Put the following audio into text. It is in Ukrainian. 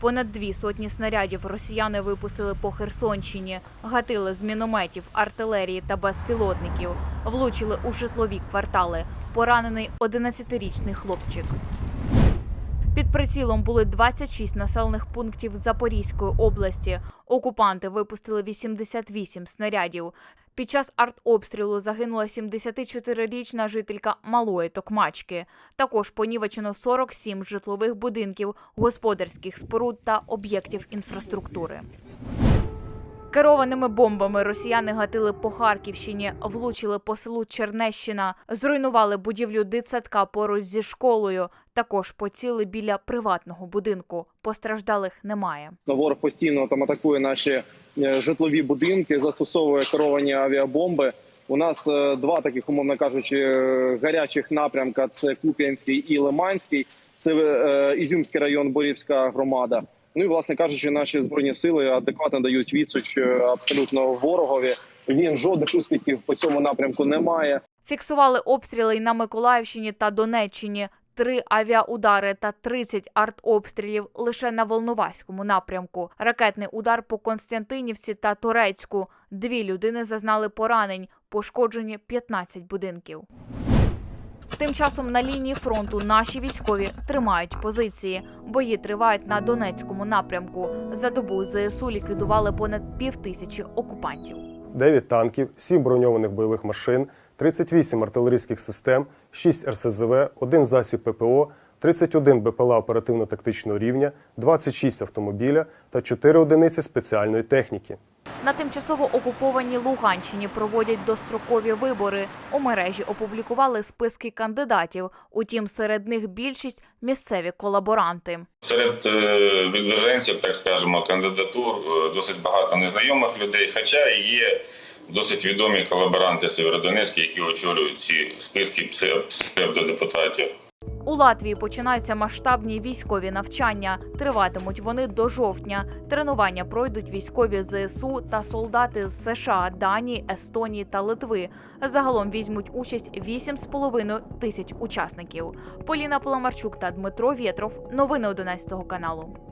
Понад дві сотні снарядів росіяни випустили по Херсонщині, гатили з мінометів, артилерії та безпілотників, влучили у житлові квартали. Поранений 11-річний хлопчик. Під прицілом були 26 населених пунктів Запорізької області. Окупанти випустили 88 снарядів. Під час артобстрілу загинула 74-річна жителька Малої Токмачки. Також понівечено 47 житлових будинків, господарських споруд та об'єктів інфраструктури. Керованими бомбами росіяни гатили по Харківщині, влучили по селу Чернещина, зруйнували будівлю дитсадка поруч зі школою. Також поціли біля приватного будинку. Постраждалих немає. Ворог постійно там атакує наші е, житлові будинки, застосовує керовані авіабомби. У нас е, два таких, умовно кажучи, е, гарячих напрямка: це Куп'янський і Лиманський, це Ізюмський район, Борівська громада. Ну і власне кажучи, наші збройні сили адекватно дають відсуч е, абсолютно ворогові. Він жодних успіхів по цьому напрямку не має. Фіксували обстріли й на Миколаївщині та Донеччині. Три авіаудари та 30 артобстрілів лише на Волноваському напрямку. Ракетний удар по Константинівці та Турецьку. Дві людини зазнали поранень, пошкоджені 15 будинків. Тим часом на лінії фронту наші військові тримають позиції. Бої тривають на Донецькому напрямку. За добу ЗСУ ліквідували понад півтисячі окупантів. 9 танків, 7 броньованих бойових машин, 38 артилерійських систем, 6 РСЗВ, 1 засіб ППО, 31 БПЛА оперативно-тактичного рівня, 26 автомобіля та 4 одиниці спеціальної техніки. На тимчасово окупованій Луганщині проводять дострокові вибори. У мережі опублікували списки кандидатів. Утім, серед них більшість місцеві колаборанти. Серед е, так скажемо, кандидатур е, досить багато незнайомих людей, хоча є досить відомі колаборанти Сєвєродонецька, які очолюють ці списки псевдодепутатів. У Латвії починаються масштабні військові навчання. Триватимуть вони до жовтня. Тренування пройдуть військові ЗСУ та солдати з США, Данії, Естонії та Литви. Загалом візьмуть участь 8,5 тисяч учасників. Поліна Поломарчук та Дмитро Вєтров. Новини 11 каналу.